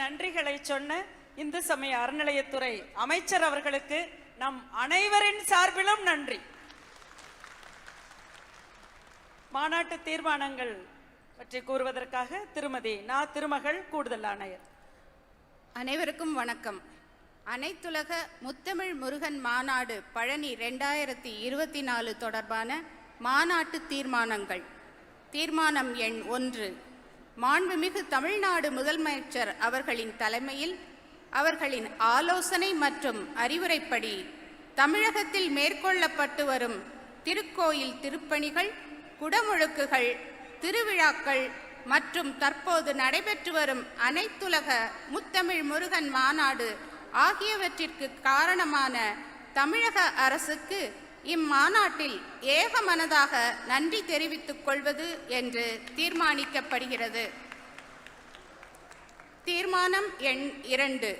நன்றிகளை சொன்ன இந்து சமய அறநிலையத்துறை அமைச்சர் அவர்களுக்கு நம் அனைவரின் சார்பிலும் நன்றி. மாநாட்டு தீர்மானங்கள் பற்றி கூறுவதற்காக திருமதி நா திருமகள் கூடுதல் ஆணையர். அனைவருக்கும் வணக்கம். அனைத்துலக முத்தமிழ் முருகன் மாநாடு பழனி ரெண்டாயிரத்தி இருபத்தி நாலு தொடர்பான மாநாட்டு தீர்மானங்கள். தீர்மானம் எண் ஒன்று. மாண்புமிகு தமிழ்நாடு முதலமைச்சர் அவர்களின் தலைமையில் அவர்களின் ஆலோசனை மற்றும் அறிவுரைப்படி தமிழகத்தில் மேற்கொள்ளப்பட்டு வரும் திருக்கோயில் திருப்பணிகள் குடமுழுக்குகள் திருவிழாக்கள் மற்றும் தற்போது நடைபெற்று வரும் அனைத்துலக முத்தமிழ் முருகன் மாநாடு ஆகியவற்றிற்கு காரணமான தமிழக அரசுக்கு இம்மாநாட்டில் ஏகமனதாக நன்றி தெரிவித்துக் கொள்வது என்று தீர்மானிக்கப்படுகிறது. தீர்மானம் எண் இரண்டு.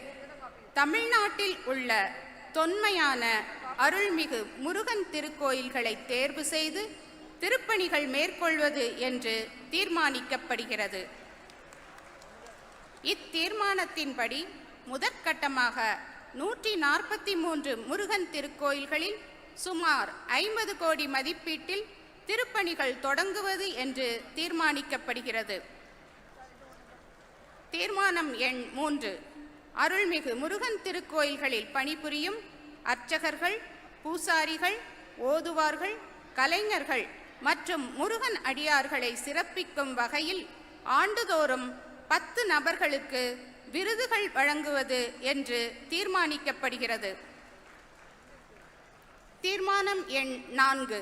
தமிழ்நாட்டில் உள்ள தொன்மையான அருள்மிகு முருகன் திருக்கோயில்களை தேர்வு செய்து திருப்பணிகள் மேற்கொள்வது என்று தீர்மானிக்கப்படுகிறது. இத்தீர்மானத்தின்படி முதற்கட்டமாக நூற்றி நாற்பத்தி மூன்று முருகன் திருக்கோயில்களில் சுமார் ஐம்பது கோடி மதிப்பீட்டில் திருப்பணிகள் தொடங்குவது என்று தீர்மானிக்கப்படுகிறது. தீர்மானம் எண் மூன்று. அருள்மிகு முருகன் திருக்கோயில்களில் பணிபுரியும் அர்ச்சகர்கள் பூசாரிகள் ஓதுவார்கள் கலைஞர்கள் மற்றும் முருகன் அடியார்களை சிறப்பிக்கும் வகையில் ஆண்டுதோறும் பத்து நபர்களுக்கு விருதுகள் வழங்குவது என்று தீர்மானிக்கப்படுகிறது. தீர்மானம் எண் நான்கு.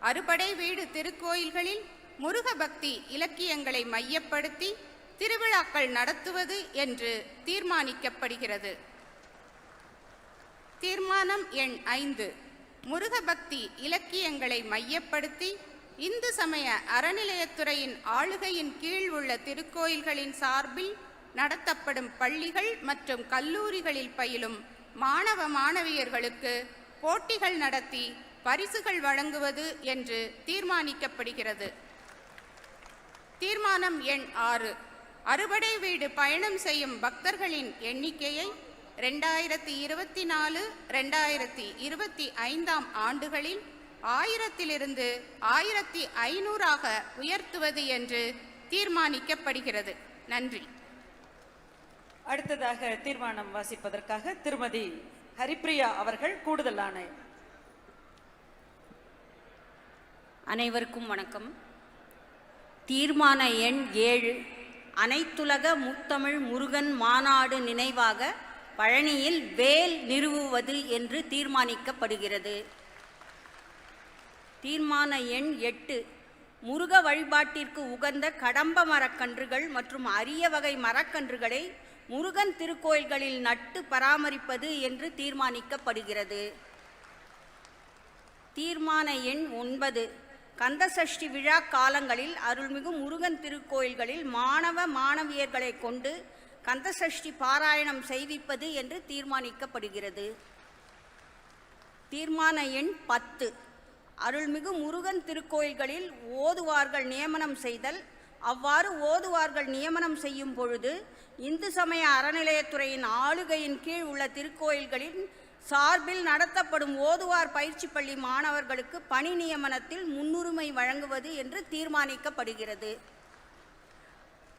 அறுபடை வீடு திருக்கோயில்களில் முருக பக்தி இலக்கியங்களை மையப்படுத்தி திருவிழாக்கள் நடத்துவது என்று தீர்மானிக்கப்படுகிறது. தீர்மானம் எண் ஐந்து. முருக பக்தி இலக்கியங்களை மையப்படுத்தி இந்து சமய அறநிலையத்துறையின் ஆளுகையின் கீழ் உள்ள திருக்கோயில்களின் சார்பில் நடத்தப்படும் பள்ளிகள் மற்றும் கல்லூரிகளில் பயிலும் மாணவ மாணவியர்களுக்கு போட்டிகள் நடத்தி பரிசுகள் வழங்குவது என்று தீர்மானிக்கப்படுகிறது. தீர்மானம் எண் ஆறு. அறுபடை வீடு பயணம் செய்யும் பக்தர்களின் எண்ணிக்கையை ரெண்டாயிரத்தி இருபத்தி நாலு ரெண்டாயிரத்தி இருபத்தி ஐந்தாம் ஆண்டுகளில் ஆயிரத்திலிருந்து ஆயிரத்தி ஐநூறாக உயர்த்துவது என்று தீர்மானிக்கப்படுகிறது. நன்றி. அடுத்ததாக தீர்மானம் வாசிப்பதற்காக திருமதி ஹரிப்ரியா அவர்கள் கூடுதல் அனைவருக்கும் வணக்கம். தீர்மான எண் ஏழு. அனைத்துலக முத்தமிழ் முருகன் மாநாடு நினைவாக பழனியில் வேல் நிறுவுவது என்று தீர்மானிக்கப்படுகிறது. தீர்மான எண் எட்டு. முருக வழிபாட்டிற்கு உகந்த கடம்ப மரக்கன்றுகள் மற்றும் அரிய வகை மரக்கன்றுகளை முருகன் திருக்கோயில்களில் நட்டு பராமரிப்பது என்று தீர்மானிக்கப்படுகிறது. தீர்மான எண் ஒன்பது. கந்தசஷ்டி விழா காலங்களில் அருள்மிகு முருகன் திருக்கோயில்களில் மாணவ மாணவியர்களை கொண்டு கந்தசஷ்டி பாராயணம் செய்விப்பது என்று தீர்மானிக்கப்படுகிறது. தீர்மான எண் பத்து. அருள்மிகு முருகன் திருக்கோயில்களில் ஓதுவார்கள் நியமனம் செய்தல். அவ்வாறு ஓதுவார்கள் நியமனம் செய்யும் பொழுது இந்து சமய அறநிலையத்துறையின் ஆளுகையின் கீழ் உள்ள திருக்கோயில்களின் சார்பில் நடத்தப்படும் ஓதுவார் பயிற்சி பள்ளி மாணவர்களுக்கு பணி நியமனத்தில் முன்னுரிமை வழங்குவது என்று தீர்மானிக்கப்படுகிறது.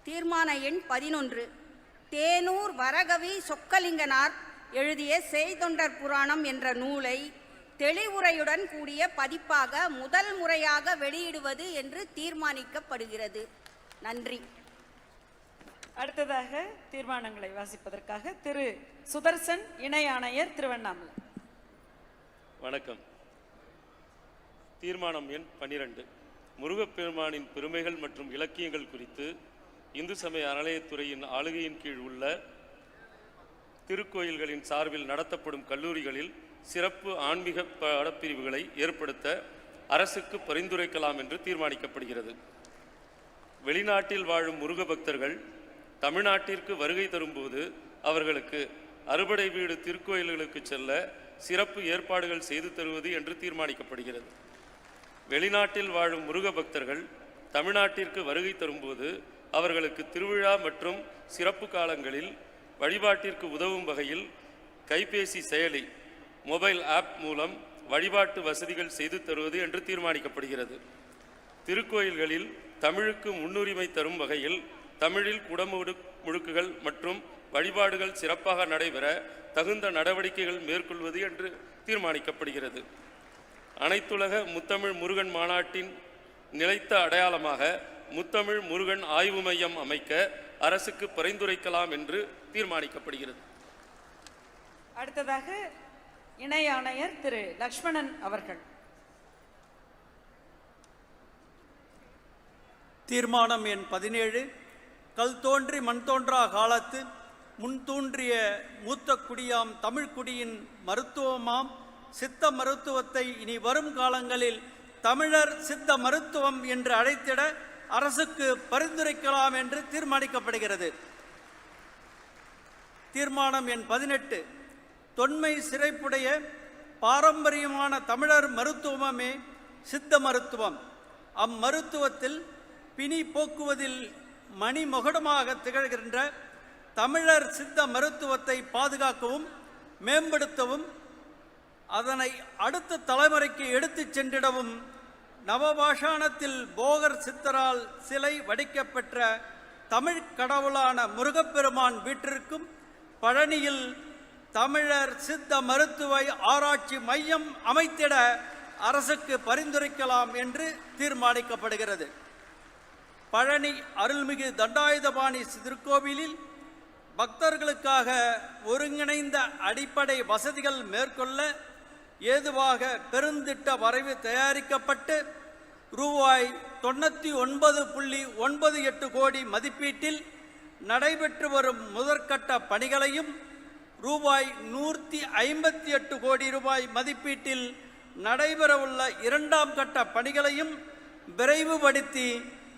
தீர்மான எண் பதினொன்று. தேனூர் வரகவி சொக்கலிங்கனார் எழுதிய செய்தொண்டர் புராணம் என்ற நூலை தெளிவுரையுடன் கூடிய பதிப்பாக முதல் முறையாக வெளியிடுவது என்று தீர்மானிக்கப்படுகிறது. நன்றி. அடுத்ததாக தீர்மானங்களை வாசிப்பதற்காக திரு சுதர்சன் இணை ஆணையர் திருவண்ணாமலை. வணக்கம். தீர்மானம் எண் பன்னிரண்டு. முருகப்பெருமானின் பெருமைகள் மற்றும் இலக்கியங்கள் குறித்து இந்து சமய அறநிலையத்துறையின் ஆளுகையின் கீழ் உள்ள திருக்கோயில்களின் சார்பில் நடத்தப்படும் கல்லூரிகளில் சிறப்பு ஆன்மீக பாடப்பிரிவுகளை ஏற்படுத்த அரசுக்கு பரிந்துரைக்கலாம் என்று தீர்மானிக்கப்படுகிறது. வெளிநாட்டில் வாழும் முருக பக்தர்கள் தமிழ்நாட்டிற்கு வருகை தரும்போது அவர்களுக்கு அறுபடை வீடு திருக்கோயில்களுக்கு செல்ல சிறப்பு ஏற்பாடுகள் செய்து தருவது என்று தீர்மானிக்கப்படுகிறது. வெளிநாட்டில் வாழும் முருக பக்தர்கள் தமிழ்நாட்டிற்கு வருகை தரும்போது அவர்களுக்கு திருவிழா மற்றும் சிறப்பு காலங்களில் வழிபாட்டிற்கு உதவும் வகையில் கைபேசி செயலி மொபைல் ஆப் மூலம் வழிபாட்டு வசதிகள் செய்து தருவது என்று தீர்மானிக்கப்படுகிறது. திருக்கோயில்களில் தமிழுக்கு முன்னுரிமை தரும் வகையில் தமிழில் குடமுடு முழுக்குகள் மற்றும் வழிபாடுகள் சிறப்பாக நடைபெற தகுந்த நடவடிக்கைகள் மேற்கொள்வது என்று தீர்மானிக்கப்படுகிறது. அனைத்துலக முத்தமிழ் முருகன் மாநாட்டின் நிலைத்த அடையாளமாக முத்தமிழ் முருகன் ஆய்வு மையம் அமைக்க அரசுக்கு பரிந்துரைக்கலாம் என்று தீர்மானிக்கப்படுகிறது. அடுத்ததாக இணை ஆணையர் திரு லக்ஷ்மணன் அவர்கள். தீர்மானம் எண் பதினேழு. கல் தோன்றி மண் தோன்றா காலத்து முன் தோன்றிய மூத்த குடியாம் தமிழ்க்குடியின் மருத்துவமாம் சித்த மருத்துவத்தை இனி வரும் காலங்களில் தமிழர் சித்த மருத்துவம் என்று அழைத்திட அரசுக்கு பரிந்துரைக்கலாம் என்று தீர்மானிக்கப்படுகிறது. தீர்மானம் எண் பதினெட்டு. தொன்மை சிறைப்புடைய பாரம்பரியமான தமிழர் மருத்துவமே சித்த மருத்துவம். அம்மருத்துவத்தில் பிணி போக்குவதில் மணிமகுடமாக திகழ்கின்ற தமிழர் சித்த மருத்துவத்தை பாதுகாக்கவும் மேம்படுத்தவும் அதனை அடுத்த தலைமுறைக்கு எடுத்துச் சென்றிடவும் நவபாஷாணத்தில் போகர் சித்தரால் சிலை வடிக்கப்பெற்ற தமிழ் கடவுளான முருகப்பெருமான் வீட்டிற்கும் பழனியில் தமிழர் சித்த மருத்துவ ஆராய்ச்சி மையம் அமைத்திட அரசுக்கு பரிந்துரைக்கலாம் என்று தீர்மானிக்கப்படுகிறது. பழனி அருள்மிகு தண்டாயுதபாணி திருக்கோவிலில் பக்தர்களுக்காக ஒருங்கிணைந்த அடிப்படை வசதிகள் மேற்கொள்ள ஏதுவாக பெருந்திட்ட வரைவு தயாரிக்கப்பட்டு ரூபாய் தொண்ணூற்றி ஒன்பது புள்ளி ஒன்பது எட்டு கோடி மதிப்பீட்டில் நடைபெற்று வரும் முதற்கட்ட பணிகளையும் ரூபாய் நூற்றி ஐம்பத்தி எட்டு கோடி ரூபாய் மதிப்பீட்டில் நடைபெறவுள்ள இரண்டாம் கட்ட பணிகளையும் விரைவுபடுத்தி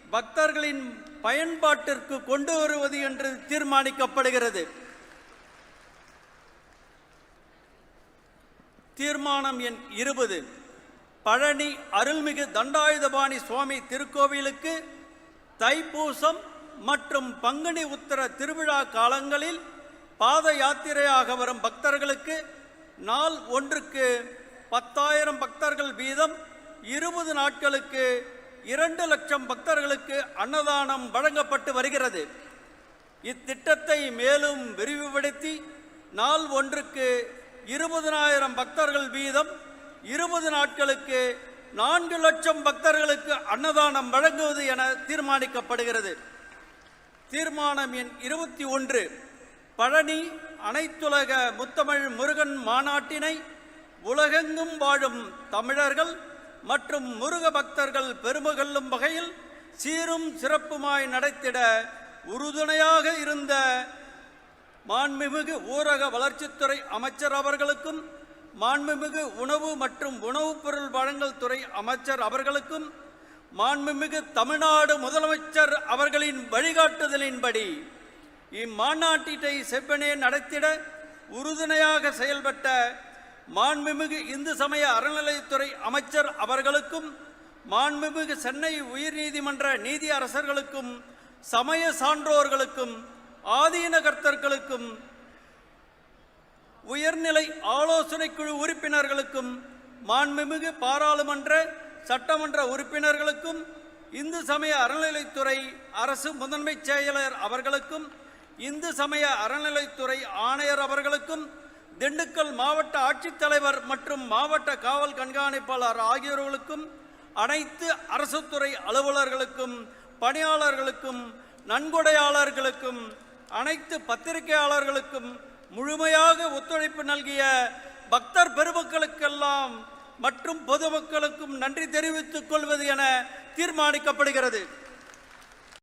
பக்தர்களின் பயன்பாட்டிற்கு கொண்டு வருவது என்று தீர்மானிக்கப்படுகிறது. தீர்மானம் எண் இருபது. பழனி அருள்மிகு தண்டாயுதபாணி சுவாமி திருக்கோவிலுக்கு தைப்பூசம் மற்றும் பங்குனி உத்தர திருவிழா காலங்களில் பாத யாத்திரையாக வரும் பக்தர்களுக்கு நாள் ஒன்றுக்கு பத்தாயிரம் பக்தர்கள் வீதம் இருபது நாட்களுக்கு இரண்டு லட்சம் பக்தர்களுக்கு அன்னதானம் வழங்கப்பட்டு வருகிறது. இத்திட்டத்தை மேலும் விரிவுபடுத்தி நாள் ஒன்றுக்கு இருபதனாயிரம் பக்தர்கள் வீதம் இருபது நாட்களுக்கு நான்கு லட்சம் பக்தர்களுக்கு அன்னதானம் வழங்குவது என தீர்மானிக்கப்படுகிறது. தீர்மானம் எண் இருபத்தி ஒன்று. பழனி அனைத்துலக முத்தமிழ் முருகன் மாநாட்டினை உலகெங்கும் வாழும் தமிழர்கள் மற்றும் முருக பக்தர்கள் பெருமகொள்ளும் வகையில் சீரும் சிறப்புமாய் நடத்திட உறுதுணையாக இருந்த மாண்புமிகு ஊரக வளர்ச்சித்துறை அமைச்சர் அவர்களுக்கும் மாண்புமிகு உணவு மற்றும் உணவுப் பொருள் வழங்கல் துறை அமைச்சர் அவர்களுக்கும் மாண்புமிகு தமிழ்நாடு முதலமைச்சர் அவர்களின் வழிகாட்டுதலின்படி இம்மாநாட்டினை செவ்வனே நடத்திட உறுதுணையாக செயல்பட்ட மாண்புமிகு இந்து சமய அறநிலையத்துறை அமைச்சர் அவர்களுக்கும் மாண்புமிகு சென்னை உயர்நீதிமன்ற நீதி அரசர்களுக்கும் சமய சான்றோர்களுக்கும் ஆதீனகர்த்தர்களுக்கும் உயர்நிலை ஆலோசனை குழு உறுப்பினர்களுக்கும் மாண்புமிகு பாராளுமன்ற சட்டமன்ற உறுப்பினர்களுக்கும் இந்து சமய அறநிலைத்துறை அரசு முதன்மைச் செயலர் அவர்களுக்கும் இந்து சமய அறநிலைத்துறை ஆணையர் அவர்களுக்கும் திண்டுக்கல் மாவட்ட ஆட்சித்தலைவர் மற்றும் மாவட்ட காவல் கண்காணிப்பாளர் ஆகியோர்களுக்கும் அனைத்து அரசு துறை அலுவலர்களுக்கும் பணியாளர்களுக்கும் நன்கொடையாளர்களுக்கும் அனைத்து பத்திரிகையாளர்களுக்கும் முழுமையாக ஒத்துழைப்பு நல்கிய பக்தர் பெருமக்களுக்கெல்லாம் மற்றும் பொதுமக்களுக்கும் நன்றி தெரிவித்துக் கொள்வது என தீர்மானிக்கப்படுகிறது.